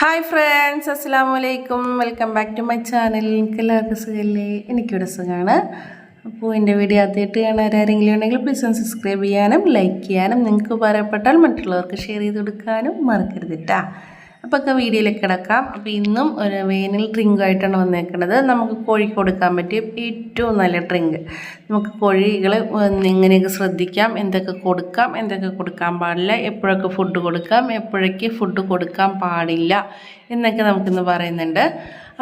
Hi friends അസ്സാം വലൈക്കും welcome back to my channel എനിക്ക് എല്ലാവർക്കും സുഖമല്ലേ എനിക്കിവിടെ സുഖമാണ് അപ്പോൾ എന്റെ വീഡിയോ ആദ്യമായിട്ട് കാണാൻ ആരെങ്കിലും ഉണ്ടെങ്കിൽ പ്ലീസ് ഒന്ന് സബ്സ്ക്രൈബ് ചെയ്യാനും ലൈക്ക് ചെയ്യാനും നിങ്ങൾക്ക് ഉപകാരപ്പെട്ടാൽ മറ്റുള്ളവർക്ക് ഷെയർ ചെയ്ത് കൊടുക്കാനും മറക്കരുത് അപ്പോൾ ഒക്കെ വീഡിയോയിലേക്ക് കിടക്കാം. അപ്പോൾ ഇന്നും ഒരു വേനൽ ഡ്രിങ്കായിട്ടാണ് വന്നേക്കുന്നത് നമുക്ക് കോഴിക്ക് കൊടുക്കാൻ പറ്റിയ ഏറ്റവും നല്ല ഡ്രിങ്ക്. നമുക്ക് കോഴികൾ എങ്ങനെയൊക്കെ ശ്രദ്ധിക്കാം എന്തൊക്കെ കൊടുക്കാം എന്തൊക്കെ കൊടുക്കാൻ പാടില്ല എപ്പോഴൊക്കെ ഫുഡ് കൊടുക്കാം എപ്പോഴൊക്കെ ഫുഡ് കൊടുക്കാൻ പാടില്ല എന്നൊക്കെ നമുക്കിന്ന് പറയുന്നുണ്ട്.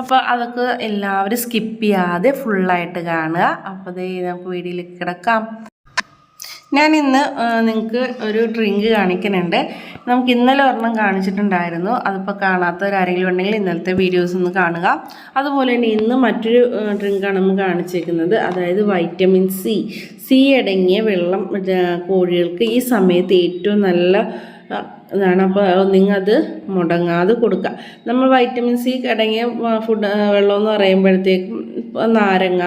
അപ്പോൾ അതൊക്കെ എല്ലാവരും സ്കിപ്പ് ചെയ്യാതെ ഫുള്ളായിട്ട് കാണുക. അപ്പോൾ ദേ നമുക്ക് വീഡിയോയിലേക്ക് കിടക്കാം. ഞാൻ ഇന്ന് നിങ്ങൾക്ക് ഒരു ഡ്രിങ്ക് കാണിക്കുന്നുണ്ട്. നമുക്ക് ഇന്നലെ ഒരെണ്ണം കാണിച്ചിട്ടുണ്ടായിരുന്നു. അതിപ്പോൾ കാണാത്തവരാരെങ്കിലും ഉണ്ടെങ്കിൽ ഇന്നലത്തെ വീഡിയോസ് ഒന്ന് കാണുക. അതുപോലെ തന്നെ ഇന്ന് മറ്റൊരു ഡ്രിങ്കാണ് നമ്മൾ കാണിച്ചേക്കുന്നത്. അതായത് വൈറ്റമിൻ സി സി അടങ്ങിയ വെള്ളം കോഴികൾക്ക് ഈ സമയത്ത് ഏറ്റവും നല്ല ഇതാണ് അപ്പോൾ നിങ്ങൾ അത് മുടങ്ങാതെ കൊടുക്കുക നമ്മൾ വൈറ്റമിൻ സി അടങ്ങിയ ഫുഡ് വെള്ളം എന്ന് പറയുമ്പോഴത്തേക്കും നാരങ്ങ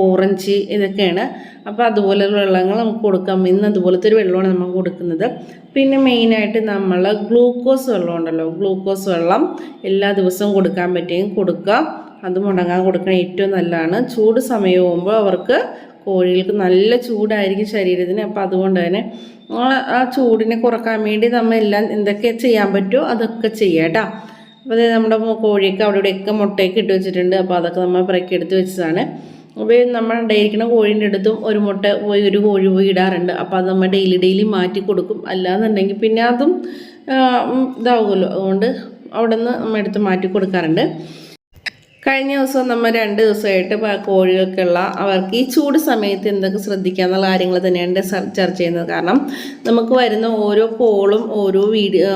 ഓറഞ്ച് ഇതൊക്കെയാണ്. അപ്പോൾ അതുപോലെയുള്ള വെള്ളങ്ങൾ നമുക്ക് കൊടുക്കാം. ഇന്ന് അതുപോലത്തെ ഒരു വെള്ളമാണ് നമ്മൾ കൊടുക്കുന്നത്. പിന്നെ മെയിനായിട്ട് നമ്മൾ ഗ്ലൂക്കോസ് വെള്ളം ഉണ്ടല്ലോ. ഗ്ലൂക്കോസ് വെള്ളം എല്ലാ ദിവസവും കൊടുക്കാൻ പറ്റുകയും കൊടുക്കുക അത് മുടങ്ങാൻ കൊടുക്കണം ഏറ്റവും നല്ലതാണ്. ചൂട് സമയമാകുമ്പോൾ അവർക്ക് കോഴികൾക്ക് നല്ല ചൂടായിരിക്കും ശരീരത്തിന്. അപ്പോൾ അതുകൊണ്ട് തന്നെ ആ- ചൂടിനെ കുറയ്ക്കാൻ വേണ്ടി നമ്മൾ എല്ലാം എന്തൊക്കെ ചെയ്യാൻ പറ്റുമോ അതൊക്കെ ചെയ്യാം കേട്ടോ. അപ്പോൾ അതായത് നമ്മുടെ കോഴിയൊക്കെ അവിടെ ഇവിടെയൊക്കെ മുട്ടയൊക്കെ ഇട്ട് വെച്ചിട്ടുണ്ട്. അപ്പോൾ അതൊക്കെ നമ്മൾ ബ്രേക്ക് എടുത്ത് വെച്ചതാണ്. അപ്പോൾ നമ്മൾ ഇരിക്കുന്ന കോഴീന്റെ അടുത്തും ഒരു മുട്ട പോയി ഒരു കോഴി പോയി ഇടാറുണ്ട്. അപ്പോൾ അത് നമ്മൾ ഡെയിലി ഡെയിലി മാറ്റി കൊടുക്കും. അല്ലാന്നുണ്ടെങ്കിൽ പിന്നെ അതും ഇതാവുമല്ലോ. അതുകൊണ്ട് അവിടെ നിന്ന് നമ്മൾ എടുത്ത് മാറ്റി കൊടുക്കാറുണ്ട്. കഴിഞ്ഞ ദിവസം നമ്മൾ രണ്ട് ദിവസമായിട്ട് കോഴികൾക്കുള്ള അവർക്ക് ഈ ചൂട് സമയത്ത് എന്തൊക്കെ ശ്രദ്ധിക്കുക എന്നുള്ള കാര്യങ്ങൾ തന്നെയാണ് ചർച്ച ചെയ്യുന്നത്. കാരണം നമുക്ക് വരുന്ന ഓരോ കോളും ഓരോ വീഡിയോ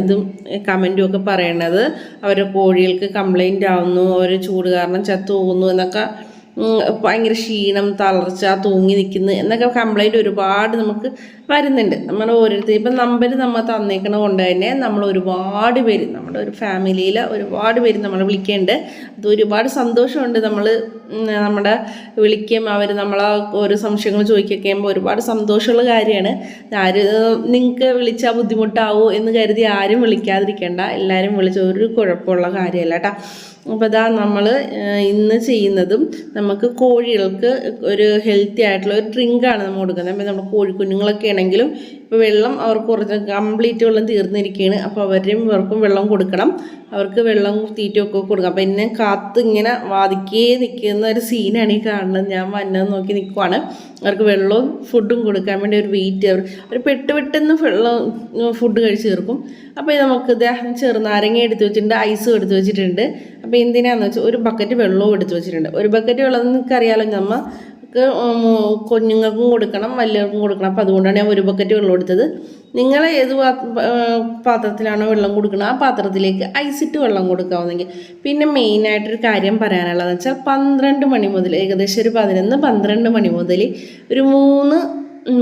ഇതും കമന്റും ഒക്കെ പറയണത് അവരുടെ കോഴികൾക്ക് കംപ്ലൈന്റ് ആവുന്നു അവർ ചൂട് കാരണം ചത്തു പോകുന്നു എന്നൊക്കെ ഭയങ്കര ക്ഷീണം തളർച്ച തൂങ്ങി നിൽക്കുന്നു എന്നൊക്കെ കംപ്ലൈന്റ് ഒരുപാട് നമുക്ക് വരുന്നുണ്ട്. നമ്മൾ ഓരോരുത്തർ ഇപ്പം നമ്പർ നമ്മൾ തന്നേക്കണ കൊണ്ട് തന്നെ നമ്മൾ ഒരുപാട് പേര് നമ്മുടെ ഒരു ഫാമിലിയിൽ ഒരുപാട് പേര് നമ്മൾ വിളിക്കുന്നുണ്ട് അത് ഒരുപാട് സന്തോഷമുണ്ട് നമ്മൾ നമ്മുടെ വിളിക്കും അവർ നമ്മളെ ഓരോ സംശയങ്ങൾ ചോദിക്കുകയൊക്കെ ചെയ്യുമ്പോൾ ഒരുപാട് സന്തോഷമുള്ള കാര്യമാണ്. ആര് നിങ്ങൾക്ക് വിളിച്ചാൽ ബുദ്ധിമുട്ടാവോ എന്ന് കരുതി ആരും വിളിക്കാതിരിക്കേണ്ട. എല്ലാവരും വിളിച്ച ഒരു കുഴപ്പമുള്ള കാര്യമല്ല കേട്ടോ. അപ്പോൾ അതാ നമ്മൾ ഇന്ന് ചെയ്യുന്നതും നമുക്ക് കോഴികൾക്ക് ഒരു ഹെൽത്തി ആയിട്ടുള്ള ഒരു ഡ്രിങ്കാണ് നമ്മൾ കൊടുക്കുന്നത്. നമ്മുടെ കോഴിക്കുഞ്ഞുങ്ങളൊക്കെ ആണെങ്കിലും ഇപ്പോൾ വെള്ളം അവർക്ക് കുറച്ച് കംപ്ലീറ്റ് വെള്ളം തീർന്നിരിക്കുകയാണ് അപ്പോൾ അവരും ഇവർക്കും വെള്ളം കൊടുക്കണം. അവർക്ക് വെള്ളം തീറ്റയൊക്കെ കൊടുക്കാം അപ്പോൾ എന്നെ കാത്ത് ഇങ്ങനെ വാദിക്കേ നിൽക്കുന്ന ഒരു സീനാണ് ഈ കാണുന്നത്. ഞാൻ വന്നത് നോക്കി നിൽക്കുവാണ് അവർക്ക് വെള്ളവും ഫുഡും കൊടുക്കാൻ വേണ്ടി ഒരു വെയിറ്റ് അവർ അവർ പെട്ട് പെട്ടെന്ന് വെള്ളം ഫുഡ് കഴിച്ച് തീർക്കും. അപ്പോൾ നമുക്ക് ഇദ്ദേഹം ചെറുനാരങ്ങ എടുത്ത് വെച്ചിട്ടുണ്ട് ഐസും എടുത്ത് വെച്ചിട്ടുണ്ട്. അപ്പോൾ എന്തിനാന്ന് വെച്ചാൽ ഒരു ബക്കറ്റ് വെള്ളവും എടുത്ത് വെച്ചിട്ടുണ്ട്. ഒരു ബക്കറ്റ് വെള്ളം നിങ്ങൾക്ക് അറിയാലോ നമുക്ക് കുഞ്ഞുങ്ങൾക്കും കൊടുക്കണം വലിയവർക്കും കൊടുക്കണം. അപ്പോൾ അതുകൊണ്ടാണ് ഞാൻ ഒരു ബക്കറ്റ് വെള്ളം എടുത്തത്. നിങ്ങൾ ഏത് പാത്രത്തിലാണോ വെള്ളം കൊടുക്കുന്നത് ആ പാത്രത്തിലേക്ക് ഐസിട്ട് വെള്ളം കൊടുക്കാവുന്നെങ്കിൽ. പിന്നെ മെയിനായിട്ടൊരു കാര്യം പറയാനുള്ളതെന്ന് വെച്ചാൽ പന്ത്രണ്ട് മണി മുതൽ ഏകദേശം ഒരു പതിനൊന്ന് പന്ത്രണ്ട് മണി മുതൽ ഒരു മൂന്ന്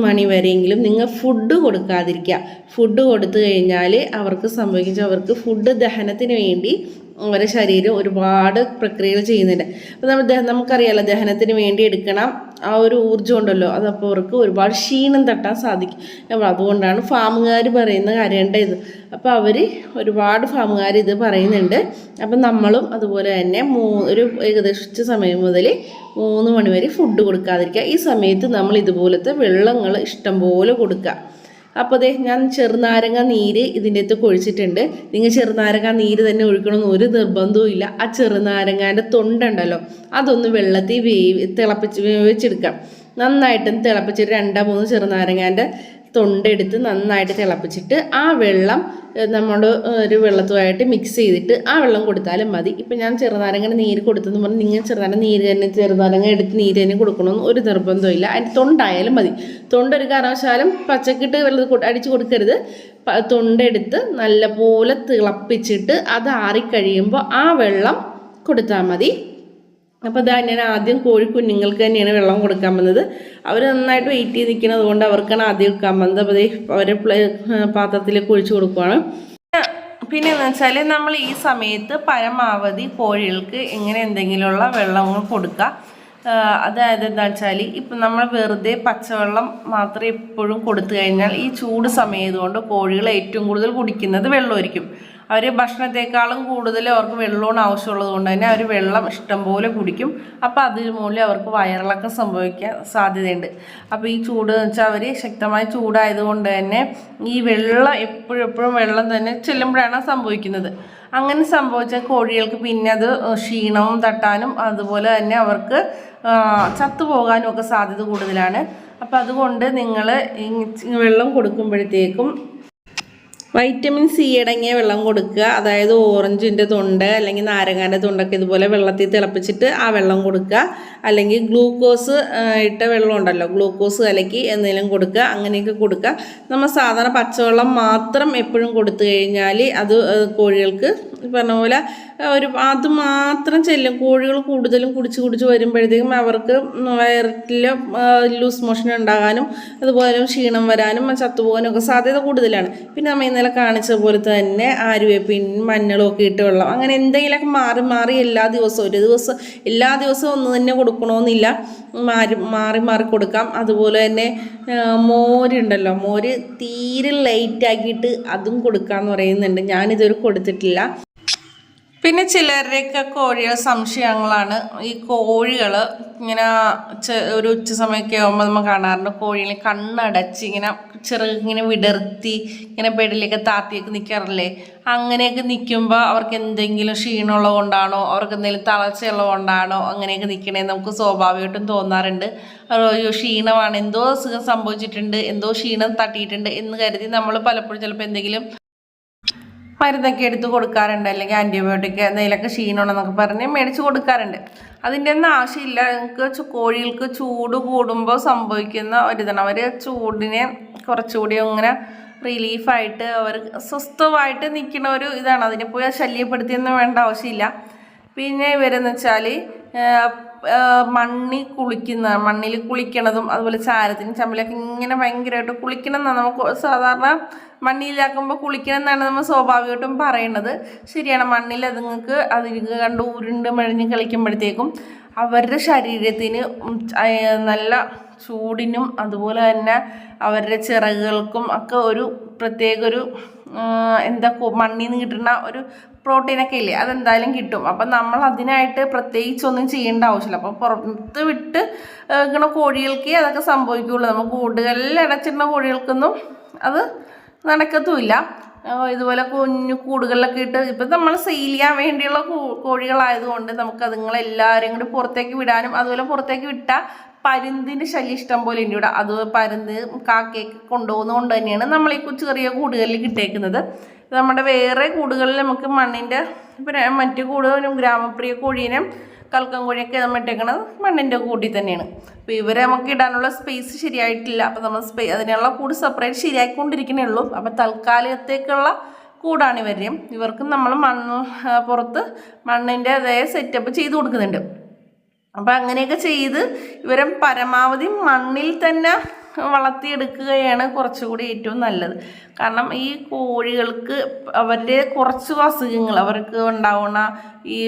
മണി വരെയെങ്കിലും നിങ്ങൾ ഫുഡ് കൊടുക്കാതിരിക്കുക. ഫുഡ് കൊടുത്തു കഴിഞ്ഞാൽ അവർക്ക് സംഭവിച്ചവർക്ക് ഫുഡ് ദഹനത്തിന് വേണ്ടി അവരുടെ ശരീരം ഒരുപാട് പ്രക്രിയകൾ ചെയ്യുന്നുണ്ട്. അപ്പോൾ നമ്മൾ നമുക്കറിയാലോ ദഹനത്തിന് വേണ്ടി എടുക്കണം ആ ഒരു ഊർജം ഉണ്ടല്ലോ. അതപ്പോൾ അവർക്ക് ഒരുപാട് ക്ഷീണം തട്ടാൻ സാധിക്കും. അപ്പോൾ അതുകൊണ്ടാണ് ഫാമുകാർ പറയുന്ന കാര്യമുണ്ട് ഇത്. അപ്പോൾ അവർ ഒരുപാട് ഫാമുകാർ ഇത് പറയുന്നുണ്ട്. അപ്പം നമ്മളും അതുപോലെ തന്നെ മൂ ഒരു ഏകദേശം സമയം മുതൽ മൂന്ന് മണി വരെ ഫുഡ് കൊടുക്കാതിരിക്കുക. ഈ സമയത്ത് നമ്മൾ ഇതുപോലത്തെ വെള്ളങ്ങൾ ഇഷ്ടംപോലെ കൊടുക്കുക. അപ്പോൾ ദേ ഞാൻ ചെറുനാരങ്ങ നീര് ഇതിന്റെ അകത്ത് കൊഴിച്ചിട്ടുണ്ട്. നിങ്ങൾ ചെറുനാരങ്ങ നീര് തന്നെ ഒഴിക്കണമെന്ന് ഒരു നിർബന്ധവും ഇല്ല. ആ ചെറുനാരങ്ങാന്റെ തൊണ്ടുണ്ടല്ലോ അതൊന്ന് വെള്ളത്തിൽ വേവി തിളപ്പിച്ച് വേവിച്ചെടുക്കാം നന്നായിട്ടും തിളപ്പിച്ചിട്ട് രണ്ടോ മൂന്ന് ചെറുനാരങ്ങാന്റെ തൊണ്ടെടുത്ത് നന്നായിട്ട് തിളപ്പിച്ചിട്ട് ആ വെള്ളം നമ്മൾ ഒരു വെള്ളത്തുമായിട്ട് മിക്സ് ചെയ്തിട്ട് ആ വെള്ളം കൊടുത്താലും മതി. ഇപ്പം ഞാൻ ചെറുനാരങ്ങയുടെ നീര് കൊടുത്തെന്ന് പറഞ്ഞാൽ നിങ്ങൾ ചെറുനാരങ്ങ നീര് തന്നെ ചെറുനാരങ്ങ എടുത്ത് നീര് തന്നെ കൊടുക്കണമെന്ന് ഒരു നിർബന്ധമില്ല അതിന്റെ തൊണ്ടായാലും മതി. തൊണ്ടൊരു കാരണവശാലും പച്ചക്കിട്ട് വെള്ളം അടിച്ച് കൊടുക്കരുത്. തൊണ്ടെടുത്ത് നല്ലപോലെ തിളപ്പിച്ചിട്ട് അത് ആറിക്കഴിയുമ്പോൾ ആ വെള്ളം കൊടുത്താൽ മതി. അപ്പോൾ ഇതാ ഞാൻ ആദ്യം കോഴി കുഞ്ഞുങ്ങൾക്ക് തന്നെയാണ് വെള്ളം കൊടുക്കാൻ വന്നത്. അവർ നന്നായിട്ട് വെയിറ്റ് ചെയ്ത് നിൽക്കുന്നത് കൊണ്ട് അവർക്കാണ് ആദ്യം വെക്കാൻ വന്നത് അപ്പോൾ അവരെ പാത്രത്തിലേക്ക് ഒഴിച്ചു കൊടുക്കുവാണ്. പിന്നെ എന്ന് വെച്ചാൽ നമ്മൾ ഈ സമയത്ത് പരമാവധി കോഴികൾക്ക് ഇങ്ങനെ എന്തെങ്കിലുമുള്ള വെള്ളം കൊടുക്കുക. അതായത് എന്താ വെച്ചാൽ ഇപ്പം നമ്മൾ വെറുതെ പച്ചവെള്ളം മാത്രം എപ്പോഴും കൊടുത്തു കഴിഞ്ഞാൽ ഈ ചൂട് സമയതുകൊണ്ട് കോഴികൾ ഏറ്റവും കൂടുതൽ കുടിക്കുന്നത് വെള്ളമായിരിക്കും. അവർ ഭക്ഷണത്തെക്കാളും കൂടുതൽ അവർക്ക് വെള്ളമാണ് ആവശ്യമുള്ളത് കൊണ്ട് തന്നെ അവർ വെള്ളം ഇഷ്ടംപോലെ കുടിക്കും. അപ്പോൾ അതിന് മൂലം അവർക്ക് വയറിളക്കം സംഭവിക്കാൻ സാധ്യതയുണ്ട്. അപ്പോൾ ഈ ചൂട് എന്ന് വെച്ചാൽ അവർ ശക്തമായ ചൂടായതുകൊണ്ട് തന്നെ ഈ വെള്ളം എപ്പോഴും എപ്പോഴും വെള്ളം തന്നെ ചെല്ലുമ്പോഴാണ് സംഭവിക്കുന്നത്. അങ്ങനെ സംഭവിച്ച കോഴികൾക്ക് പിന്നെ അത് ക്ഷീണവും തട്ടാനും അതുപോലെ തന്നെ അവർക്ക് ചത്തുപോകാനും ഒക്കെ സാധ്യത കൂടുതലാണ്. അപ്പോൾ അതുകൊണ്ട് നിങ്ങൾ വെള്ളം കൊടുക്കുമ്പോഴത്തേക്കും വൈറ്റമിൻ സി അടങ്ങിയ വെള്ളം കൊടുക്കുക. അതായത് ഓറഞ്ചിന്റെ തൊണ്ട് അല്ലെങ്കിൽ നാരങ്ങാന്റെ തൊണ്ടൊക്കെ ഇതുപോലെ വെള്ളത്തിൽ തിളപ്പിച്ചിട്ട് ആ വെള്ളം കൊടുക്കുക. അല്ലെങ്കിൽ ഗ്ലൂക്കോസ് ഇട്ട വെള്ളം ഉണ്ടല്ലോ ഗ്ലൂക്കോസ് കലക്കി എന്തെങ്കിലും കൊടുക്കുക അങ്ങനെയൊക്കെ കൊടുക്കുക. നമ്മൾ സാധാരണ പച്ചവെള്ളം മാത്രം എപ്പോഴും കൊടുത്തു കഴിഞ്ഞാൽ അത് കോഴികൾക്ക് പറഞ്ഞ പോലെ ഒരു അത് മാത്രം ചെല്ലും. കോഴികൾ കൂടുതലും കുടിച്ച് കുടിച്ച് വരുമ്പോഴത്തേക്കും അവർക്ക് വയറിൽ ലൂസ് മോഷൻ ഉണ്ടാകാനും അതുപോലെ ക്ഷീണം വരാനും ചത്തുപോകാനും ഒക്കെ സാധ്യത കൂടുതലാണ്. പിന്നെ നമ്മൾ ഇന്നലെ കാണിച്ച പോലെ തന്നെ ആരുവേപ്പിൻ മഞ്ഞളും ഒക്കെ ഇട്ട് വെള്ളം. അങ്ങനെ എന്തെങ്കിലുമൊക്കെ മാറി മാറി എല്ലാ ദിവസവും ഒരു ദിവസം എല്ലാ ദിവസവും ഒന്ന് തന്നെ കൊടുക്കണമെന്നില്ല. മാറി മാറി മാറി കൊടുക്കാം. അതുപോലെ തന്നെ മോരുണ്ടല്ലോ മോര് തീരെ ലൈറ്റ് ആക്കിയിട്ട് അതും കൊടുക്കാമെന്ന് പറയുന്നുണ്ട്. ഞാനിതൊരു കൊടുത്തിട്ടില്ല. പിന്നെ ചിലരുടെയൊക്കെ കോഴിയുടെ സംശയങ്ങളാണ്. ഈ കോഴികൾ ഇങ്ങനെ ഒരു ഉച്ച സമയമൊക്കെ ആകുമ്പോൾ നമ്മൾ കാണാറുണ്ട് കോഴികൾ കണ്ണടച്ച് ഇങ്ങനെ ചെറുങ്ങനെ വിടർത്തി ഇങ്ങനെ ബെഡിലേക്ക് താത്തിയൊക്കെ നിൽക്കാറില്ലേ അങ്ങനെയൊക്കെ നിൽക്കുമ്പോൾ അവർക്ക് എന്തെങ്കിലും ക്ഷീണമുള്ളത് കൊണ്ടാണോ? അവർക്ക് എന്തെങ്കിലും തളർച്ചയുള്ളത് കൊണ്ടാണോ അങ്ങനെയൊക്കെ നിൽക്കണേ നമുക്ക് സ്വാഭാവികമായിട്ടും തോന്നാറുണ്ട്. അയ്യോ ക്ഷീണമാണ്. എന്തോ അസുഖം സംഭവിച്ചിട്ടുണ്ട്. എന്തോ ക്ഷീണം തട്ടിയിട്ടുണ്ട് എന്ന് കരുതി നമ്മൾ പലപ്പോഴും ചിലപ്പോൾ എന്തെങ്കിലും മരുന്നൊക്കെ എടുത്ത് കൊടുക്കാറുണ്ട്. അല്ലെങ്കിൽ ആന്റിബയോട്ടിക് എന്തെങ്കിലുമൊക്കെ ക്ഷീണമാണെന്നൊക്കെ പറഞ്ഞ് മേടിച്ച് കൊടുക്കാറുണ്ട്. അതിന്റെ ഒന്നും ആവശ്യമില്ല. നിങ്ങൾക്ക് കോഴികൾക്ക് ചൂട് കൂടുമ്പോൾ സംഭവിക്കുന്ന ഒരിതാണ്. അവർ ചൂടിനെ കുറച്ചുകൂടി ഇങ്ങനെ റിലീഫായിട്ട് അവർ സ്വസ്ഥമായിട്ട് നിൽക്കുന്ന ഒരു ഇതാണ്. അതിനെ പോയി ശല്യപ്പെടുത്തിയൊന്നും വേണ്ട ആവശ്യമില്ല. പിന്നെ ഇവരെന്ന് വെച്ചാൽ മണ്ണി കുളിക്കുന്ന മണ്ണിൽ കുളിക്കണതും അതുപോലെ ചാരത്തിനും ചമ്മലൊക്കെ ഇങ്ങനെ ഭയങ്കരമായിട്ട് കുളിക്കണം എന്നാണ് നമുക്ക് സാധാരണ മണ്ണിലാക്കുമ്പോൾ കുളിക്കണം എന്നാണ് നമ്മൾ സ്വാഭാവികമായിട്ടും പറയുന്നത് ശരിയാണ് മണ്ണിൽ അതുങ്ങൾക്ക് അതിന് കണ്ട് ഉരുണ്ട് മെഴിഞ്ഞ് കളിക്കുമ്പോഴത്തേക്കും അവരുടെ ശരീരത്തിന് നല്ല ചൂടിനും അതുപോലെ തന്നെ അവരുടെ ചിറകുകൾക്കും ഒക്കെ ഒരു പ്രത്യേക ഒരു എന്താ മണ്ണിൽ നിന്ന് കിട്ടുന്ന ഒരു പ്രോട്ടീനൊക്കെ ഇല്ലേ അതെന്തായാലും കിട്ടും. അപ്പം നമ്മൾ അതിനായിട്ട് പ്രത്യേകിച്ചൊന്നും ചെയ്യേണ്ട ആവശ്യമില്ല. അപ്പം പുറത്ത് വിട്ട് ഇങ്ങനെ കോഴികൾക്ക് അതൊക്കെ സംഭവിക്കുകയുള്ളൂ നമ്മൾ കൂടുതൽ അടച്ചിടുന്ന കോഴികൾക്കൊന്നും അത് നടക്കത്തുമില്ല. ഇതുപോലെ കുഞ്ഞു കൂടുകളിലൊക്കെ ഇട്ട് ഇപ്പം നമ്മൾ സെയിൽ ചെയ്യാൻ വേണ്ടിയുള്ള കോഴികളായതുകൊണ്ട് നമുക്ക് അതുങ്ങളെല്ലാവരെയും കൂടി പുറത്തേക്ക് വിടാനും അതുപോലെ പുറത്തേക്ക് വിട്ടാൽ പരുന്തിന്റെ ശല്യം ഇഷ്ടം പോലെ ഉണ്ട് അത് പരുന്ത് കാക്കയൊക്കെ കൊണ്ടുപോകുന്നതുകൊണ്ട് തന്നെയാണ് നമ്മൾ ഈ ചെറിയ കൂടുകളിൽ കിട്ടേക്കുന്നത് നമ്മുടെ വേറെ കൂടുകളിൽ നമുക്ക് മണ്ണിന്റെ മറ്റു കൂടുതലും ഗ്രാമപ്രിയ കോഴീനും കൽക്കം കോഴിയൊക്കെ നമ്മൾ ഇട്ടേക്കണത് മണ്ണിന്റെ കൂടി തന്നെയാണ്. അപ്പോൾ ഇവരെ നമുക്ക് ഇടാനുള്ള സ്പേസ് ശരിയായിട്ടില്ല. അപ്പോൾ നമ്മൾ സ്പേ അതിനുള്ള കൂട് സെപ്പറേറ്റ് ശരിയാക്കിക്കൊണ്ടിരിക്കണേ ഉള്ളൂ. അപ്പോൾ തൽക്കാലത്തേക്കുള്ള കൂടാണ് ഇവരെയും ഇവർക്കും നമ്മൾ മണ്ണ് പുറത്ത് മണ്ണിന്റെ അതേ സെറ്റപ്പ് ചെയ്ത് കൊടുക്കുന്നുണ്ട്. അപ്പോൾ അങ്ങനെയൊക്കെ ചെയ്ത് ഇവരെ പരമാവധി മണ്ണിൽ തന്നെ വളർത്തിയെടുക്കുകയാണ് കുറച്ചുകൂടി ഏറ്റവും നല്ലത്. കാരണം ഈ കോഴികൾക്ക് അവരുടെ കുറച്ച് അസുഖങ്ങൾ അവർക്ക് ഉണ്ടാവുന്ന ഈ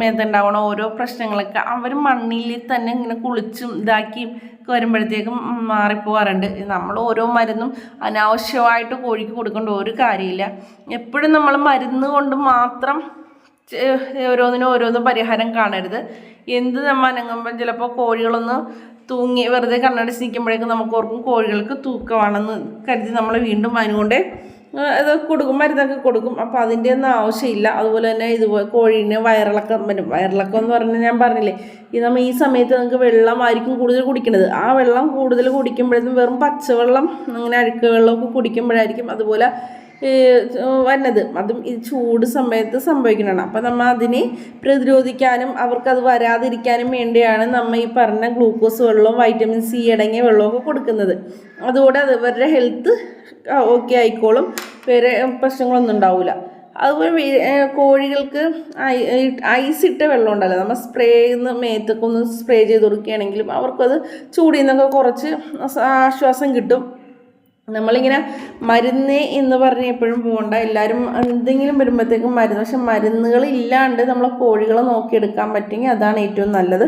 മേതുണ്ടാവുന്ന ഓരോ പ്രശ്നങ്ങളൊക്കെ അവർ മണ്ണിൽ തന്നെ ഇങ്ങനെ കുളിച്ചും ഇതാക്കിയും വരുമ്പോഴത്തേക്കും മാറിപ്പോകാറുണ്ട്. നമ്മൾ ഓരോ മരുന്നും അനാവശ്യമായിട്ട് കോഴിക്ക് കൊടുക്കേണ്ട ഒരു കാര്യമില്ല. എപ്പോഴും നമ്മൾ മരുന്ന് കൊണ്ട് മാത്രം ഓരോന്നിനും ഓരോന്നും പരിഹാരം കാണരുത്. എന്ത് നമ്മൾ അനങ്ങുമ്പം ചിലപ്പോൾ കോഴികളൊന്ന് തൂങ്ങി വെറുതെ കണ്ണടച്ച് നിൽക്കുമ്പോഴേക്കും നമുക്ക് ഓർക്കും കോഴികൾക്ക് തൂക്കമാണെന്ന് കരുതി നമ്മൾ വീണ്ടും അതിനുകൊണ്ട് ഇത് കൊടുക്കും മരുന്നൊക്കെ കൊടുക്കും. അപ്പോൾ അതിന്റെ ഒന്നും ആവശ്യമില്ല. അതുപോലെ തന്നെ ഇതുപോലെ കോഴീനെ വയറിളക്കം വരും. വയറിളക്കം എന്ന് പറഞ്ഞാൽ ഞാൻ പറഞ്ഞില്ലേ ഈ നമ്മൾ ഈ സമയത്ത് നമുക്ക് വെള്ളമായിരിക്കും കൂടുതൽ കുടിക്കുന്നത് ആ വെള്ളം കൂടുതൽ കുടിക്കുമ്പോഴേക്കും വെറും പച്ചവെള്ളം അങ്ങനെ അഴുക്ക് വെള്ളമൊക്കെ കുടിക്കുമ്പോഴായിരിക്കും അതുപോലെ വന്നത്. അതും ഈ ചൂട് സമയത്ത് സംഭവിക്കുന്നതാണ് അപ്പം നമ്മൾ അതിനെ പ്രതിരോധിക്കാനും അവർക്കത് വരാതിരിക്കാനും വേണ്ടിയാണ് നമ്മൾ ഈ പറഞ്ഞ ഗ്ലൂക്കോസ് വെള്ളവും വൈറ്റമിൻ സി അടങ്ങിയ വെള്ളമൊക്കെ കൊടുക്കുന്നത്. അതുകൂടെ അത് ഇവരുടെ ഹെൽത്ത് ഓക്കെ ആയിക്കോളും. വേറെ പ്രശ്നങ്ങളൊന്നും ഉണ്ടാവില്ല അതുപോലെ കോഴികൾക്ക് ഐസ് ഇട്ട വെള്ളം ഉണ്ടല്ലോ. നമ്മൾ സ്പ്രേ ചെയ്യുന്ന മേത്തൊക്കെ ഒന്ന് സ്പ്രേ ചെയ്ത് കൊടുക്കുകയാണെങ്കിലും അവർക്കത് ചൂടിൽ നിന്നൊക്കെ കുറച്ച് ആശ്വാസം കിട്ടും. നമ്മളിങ്ങനെ മരുന്ന് എന്ന് പറഞ്ഞ് എപ്പോഴും പോകണ്ട എല്ലാവരും എന്തെങ്കിലും വരുമ്പോഴത്തേക്കും മരുന്ന്. പക്ഷെ മരുന്നുകൾ ഇല്ലാണ്ട് നമ്മൾ കോഴികളെ നോക്കിയെടുക്കാൻ പറ്റുമെങ്കിൽ അതാണ് ഏറ്റവും നല്ലത്.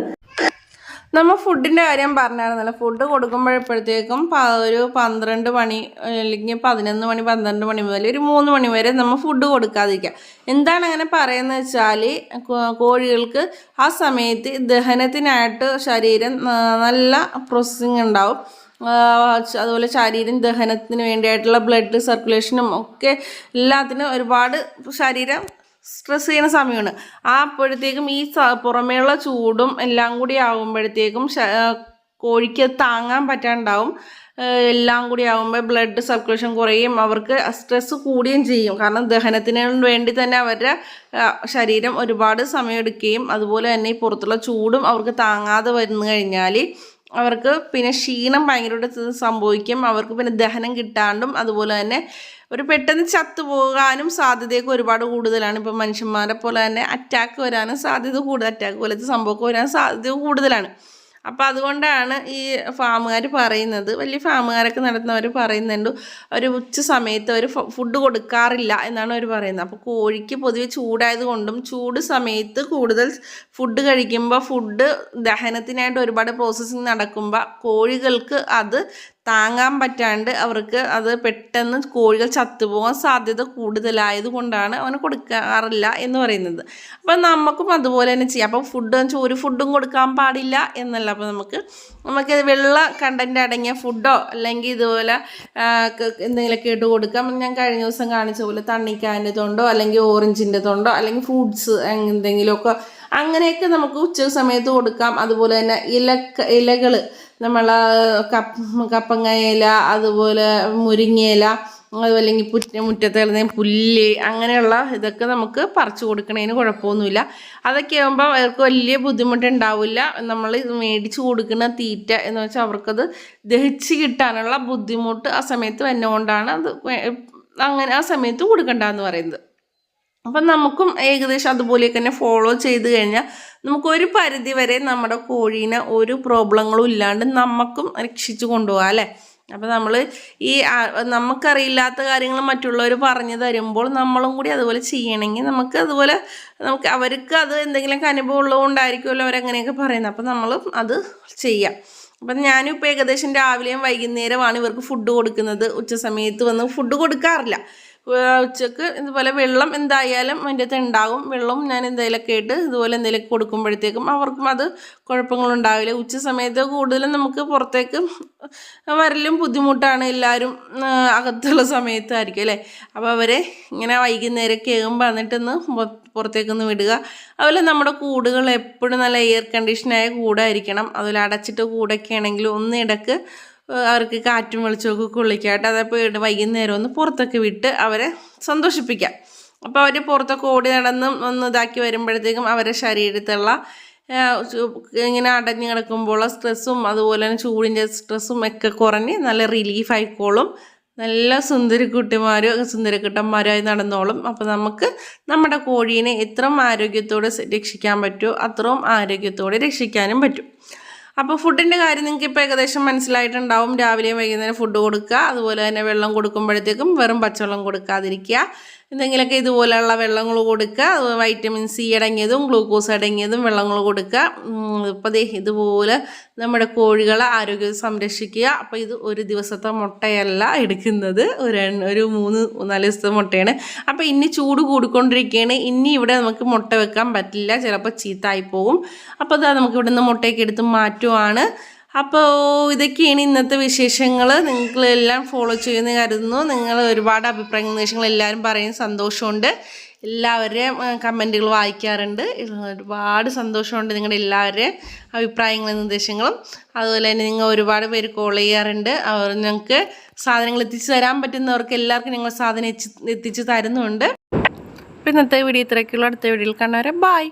നമ്മൾ ഫുഡിന്റെ കാര്യം പറഞ്ഞായിരുന്നല്ലോ. ഫുഡ് കൊടുക്കുമ്പോഴപ്പോഴത്തേക്കും ഒരു പന്ത്രണ്ട് മണി അല്ലെങ്കിൽ പതിനൊന്ന് മണി പന്ത്രണ്ട് മണി മുതൽ ഒരു മൂന്ന് മണി വരെ നമ്മൾ ഫുഡ് കൊടുക്കാതിരിക്കുക. എന്താണ് അങ്ങനെ പറയുന്നത് വെച്ചാൽ കോഴികൾക്ക് ആ സമയത്ത് ദഹനത്തിനായിട്ട് ശരീരം നല്ല പ്രോസസ്സിങ് ഉണ്ടാവും. അതുപോലെ ശരീരം ദഹനത്തിന് വേണ്ടിയായിട്ടുള്ള ബ്ലഡ് സർക്കുലേഷനും ഒക്കെ എല്ലാത്തിനും ഒരുപാട് ശരീരം സ്ട്രെസ് ചെയ്യുന്ന സമയമാണ്. ആ അപ്പോഴത്തേക്കും ഈ പുറമേയുള്ള ചൂടും എല്ലാം കൂടി ആകുമ്പോഴത്തേക്കും കോഴിക്ക് താങ്ങാൻ പറ്റാണ്ടാവും. എല്ലാം കൂടി ആകുമ്പോൾ ബ്ലഡ് സർക്കുലേഷൻ കുറയും. അവർക്ക് സ്ട്രെസ് കൂടുകയും ചെയ്യും. കാരണം ദഹനത്തിന് വേണ്ടി തന്നെ അവരുടെ ശരീരം ഒരുപാട് സമയമെടുക്കുകയും അതുപോലെ തന്നെ ഈ പുറത്തുള്ള ചൂടും അവർക്ക് താങ്ങാതെ വന്നു കഴിഞ്ഞാൽ അവർക്ക് പിന്നെ ക്ഷീണം ഭയങ്കരമായിട്ട് സംഭവിക്കും. അവർക്ക് പിന്നെ ദഹനം കിട്ടാണ്ടും അതുപോലെ തന്നെ ഒരു പെട്ടെന്ന് ചത്തുപോകാനും സാധ്യതയൊക്കെ ഒരുപാട് കൂടുതലാണ്. ഇപ്പം മനുഷ്യന്മാരെ പോലെ തന്നെ അറ്റാക്ക് വരാനും സാധ്യത കൂടുതൽ അറ്റാക്ക് പോലത്തെ സംഭവമൊക്കെ വരാൻ സാധ്യത കൂടുതലാണ്. അപ്പോൾ അതുകൊണ്ടാണ് ഈ ഫാമുകാർ പറയുന്നത്. വലിയ ഫാമുകാരൊക്കെ നടത്തുന്നവർ പറയുന്നുണ്ട് ഒരു ഉച്ച സമയത്ത് അവർ ഫുഡ് കൊടുക്കാറില്ല എന്നാണ് അവർ പറയുന്നത്. അപ്പോൾ കോഴിക്ക് പൊതുവെ ചൂടായത് കൊണ്ടും ചൂട് സമയത്ത് കൂടുതൽ ഫുഡ് കഴിക്കുമ്പോൾ ഫുഡ് ദഹനത്തിനായിട്ട് ഒരുപാട് പ്രോസസ്സിങ് നടക്കുമ്പോൾ കോഴികൾക്ക് അത് താങ്ങാൻ പറ്റാണ്ട് അവർക്ക് അത് പെട്ടെന്ന് കോഴികൾ ചത്തുപോകാൻ സാധ്യത കൂടുതലായത് കൊണ്ടാണ് അവന് കൊടുക്കാറില്ല എന്ന് പറയുന്നത്. അപ്പം നമുക്കും അതുപോലെ തന്നെ ചെയ്യാം. അപ്പം ഫുഡ് വെച്ചാൽ ഒരു ഫുഡും കൊടുക്കാൻ പാടില്ല എന്നല്ല. അപ്പോൾ നമുക്ക് നമുക്ക് വെള്ള കണ്ടന്റ് അടങ്ങിയ ഫുഡോ അല്ലെങ്കിൽ ഇതുപോലെ എന്തെങ്കിലുമൊക്കെ ഇട്ട് കൊടുക്കാം. ഞാൻ കഴിഞ്ഞ ദിവസം കാണിച്ച പോലെ തണ്ണിക്കാന്റെ തൊണ്ടോ അല്ലെങ്കിൽ ഓറഞ്ചിന്റെ തൊണ്ടോ അല്ലെങ്കിൽ ഫ്രൂട്ട്സ് എന്തെങ്കിലുമൊക്കെ അങ്ങനെയൊക്കെ നമുക്ക് ഉച്ച സമയത്ത് കൊടുക്കാം. അതുപോലെ തന്നെ ഇല ഇലകൾ നമ്മൾ കപ്പ കപ്പങ്ങ ഇല അതുപോലെ മുരിങ്ങയില അതുപോലെ അല്ലെങ്കിൽ പുറ്റ മുറ്റത്ത് കിടന്ന പുല്ല് അങ്ങനെയുള്ള ഇതൊക്കെ നമുക്ക് പറിച്ചു കൊടുക്കണതിന് കുഴപ്പമൊന്നുമില്ല. അതൊക്കെ ആകുമ്പോൾ അവർക്ക് വലിയ ബുദ്ധിമുട്ടുണ്ടാവില്ല. നമ്മൾ മേടിച്ചു കൊടുക്കുന്ന തീറ്റ എന്ന് വെച്ചാൽ അവർക്കത് ദഹിച്ച് കിട്ടാനുള്ള ബുദ്ധിമുട്ട് ആ സമയത്ത് വന്നുകൊണ്ടാണ് അത് അങ്ങനെ ആ സമയത്ത് കൊടുക്കണ്ടെന്ന് പറയുന്നത്. അപ്പം നമുക്കും ഏകദേശം അതുപോലെയൊക്കെ തന്നെ ഫോളോ ചെയ്ത് കഴിഞ്ഞാൽ നമുക്കൊരു പരിധി വരെ നമ്മുടെ കോഴീനെ ഒരു പ്രോബ്ലങ്ങളും ഇല്ലാണ്ട് നമുക്കും രക്ഷിച്ചു കൊണ്ടുപോകാം അല്ലേ? അപ്പം നമ്മൾ ഈ നമുക്കറിയില്ലാത്ത കാര്യങ്ങൾ മറ്റുള്ളവർ പറഞ്ഞു തരുമ്പോൾ നമ്മളും കൂടി അതുപോലെ ചെയ്യണമെങ്കിൽ നമുക്ക് അതുപോലെ നമുക്ക് അവർക്ക് അത് എന്തെങ്കിലുമൊക്കെ അനുഭവം ഉള്ളതുകൊണ്ടായിരിക്കുമല്ലോ അവരങ്ങനെയൊക്കെ പറയുന്നത്. അപ്പം നമ്മളും അത് ചെയ്യാം. അപ്പം ഞാനും ഇപ്പോൾ ഏകദേശം രാവിലെയും വൈകുന്നേരമാണ് ഇവർക്ക് ഫുഡ് കൊടുക്കുന്നത്. ഉച്ച സമയത്ത് വന്ന് ഫുഡ് കൊടുക്കാറില്ല. ഉച്ചയ്ക്ക് ഇതുപോലെ വെള്ളം എന്തായാലും അതിന്റെ അകത്ത് ഉണ്ടാകും. വെള്ളവും ഞാൻ എന്തെങ്കിലുമൊക്കെ ഇട്ട് ഇതുപോലെ എന്തെങ്കിലുമൊക്കെ കൊടുക്കുമ്പോഴത്തേക്കും അവർക്കും അത് കുഴപ്പങ്ങളുണ്ടാവില്ല ഉച്ച സമയത്ത് കൂടുതലും നമുക്ക് പുറത്തേക്ക് വരലും ബുദ്ധിമുട്ടാണ് എല്ലാവരും അകത്തുള്ള സമയത്തായിരിക്കും അല്ലേ? അപ്പോൾ അവരെ ഇങ്ങനെ വൈകുന്നേരമൊക്കെ ആകുമ്പോൾ എന്നിട്ടൊന്ന് പുറത്തേക്കൊന്ന് വിടുക. അതുപോലെ നമ്മുടെ കൂടുകൾ എപ്പോഴും നല്ല എയർ കണ്ടീഷനായ കൂടായിരിക്കണം. അതുപോലെ അടച്ചിട്ട് കൂടൊക്കെ ആണെങ്കിൽ ഒന്ന് ഇടയ്ക്ക് അവർക്ക് കാറ്റും വെളിച്ചമൊക്കെ കുളിക്കാട്ട് അതപ്പോൾ ഇട- വൈകുന്നേരം ഒന്ന് പുറത്തൊക്കെ വിട്ട് അവരെ സന്തോഷിപ്പിക്കാം. അപ്പോൾ അവർ പുറത്തൊക്കെ ഓടി നടന്ന് ഒന്ന് ഇതാക്കി വരുമ്പോഴത്തേക്കും അവരുടെ ശരീരത്തുള്ള ഇങ്ങനെ അടഞ്ഞു കിടക്കുമ്പോഴുള്ള സ്ട്രെസ്സും അതുപോലെ തന്നെ ചൂടിന്റെ സ്ട്രെസ്സും ഒക്കെ കുറഞ്ഞ് നല്ല റിലീഫ് ആയിക്കോളും. നല്ല സുന്ദരിക്കുട്ടിമാരും സുന്ദരക്കുട്ടന്മാരായി നടന്നോളും. അപ്പോൾ നമുക്ക് നമ്മുടെ കോഴീനെ എത്രയും ആരോഗ്യത്തോടെ രക്ഷിക്കാൻ പറ്റുമോ അത്രയും ആരോഗ്യത്തോടെ രക്ഷിക്കാനും പറ്റും. അപ്പോൾ ഫുഡിന്റെ കാര്യം നിങ്ങൾക്ക് ഇപ്പോൾ ഏകദേശം മനസ്സിലായിട്ടുണ്ടാവും. രാവിലെയും വൈകുന്നേരം ഫുഡ് കൊടുക്കുക. അതുപോലെ തന്നെ വെള്ളം കൊടുക്കുമ്പോഴത്തേക്കും വെറും പച്ചവെള്ളം കൊടുക്കാതിരിക്കുക. എന്തെങ്കിലുമൊക്കെ ഇതുപോലെയുള്ള വെള്ളങ്ങൾ കൊടുക്കുക. വൈറ്റമിൻ സി അടങ്ങിയതും ഗ്ലൂക്കോസ് അടങ്ങിയതും വെള്ളങ്ങൾ കൊടുക്കുക. ഇപ്പോൾ ഇതുപോലെ നമ്മുടെ കോഴികളെ ആരോഗ്യം സംരക്ഷിക്കുക. അപ്പോൾ ഇത് ഒരു ദിവസത്തെ മുട്ടയല്ല എടുക്കുന്നത്. ഒരു ഒരു മൂന്ന് നാല് ദിവസത്തെ മുട്ടയാണ്. അപ്പോൾ ഇനി ചൂട് കൂടിക്കൊണ്ടിരിക്കുകയാണ്. ഇനി ഇവിടെ നമുക്ക് മുട്ട വെക്കാൻ പറ്റില്ല. ചിലപ്പോൾ ചീത്തായി പോകും അപ്പോൾ അതാ നമുക്ക് ഇവിടെ നിന്ന് മുട്ടയൊക്കെ എടുത്ത് മാറ്റുവാണ്. അപ്പോൾ ഇതൊക്കെയാണ് ഇന്നത്തെ വിശേഷങ്ങൾ നിങ്ങളെല്ലാം ഫോളോ ചെയ്യുന്ന കരുതുന്നു. നിങ്ങൾ ഒരുപാട് അഭിപ്രായ നിർദ്ദേശങ്ങൾ എല്ലാവരും പറയും സന്തോഷമുണ്ട്. എല്ലാവരുടെയും കമന്റുകൾ വായിക്കാറുണ്ട്. ഒരുപാട് സന്തോഷമുണ്ട് നിങ്ങളുടെ എല്ലാവരുടെയും അഭിപ്രായങ്ങളും നിർദ്ദേശങ്ങളും. അതുപോലെ തന്നെ നിങ്ങൾ ഒരുപാട് പേര് കോൾ ചെയ്യാറുണ്ട്. അവർ ഞങ്ങൾക്ക് സാധനങ്ങൾ എത്തിച്ചു തരാൻ പറ്റുന്നവർക്ക് എല്ലാവർക്കും ഞങ്ങൾ സാധനം എത്തിച്ച് തരുന്നുണ്ട്. അപ്പോൾ ഇന്നത്തെ വീഡിയോ ഇത്രയൊക്കെയുള്ള. അടുത്ത വീഡിയോയിൽ കാണാറ് ബായ്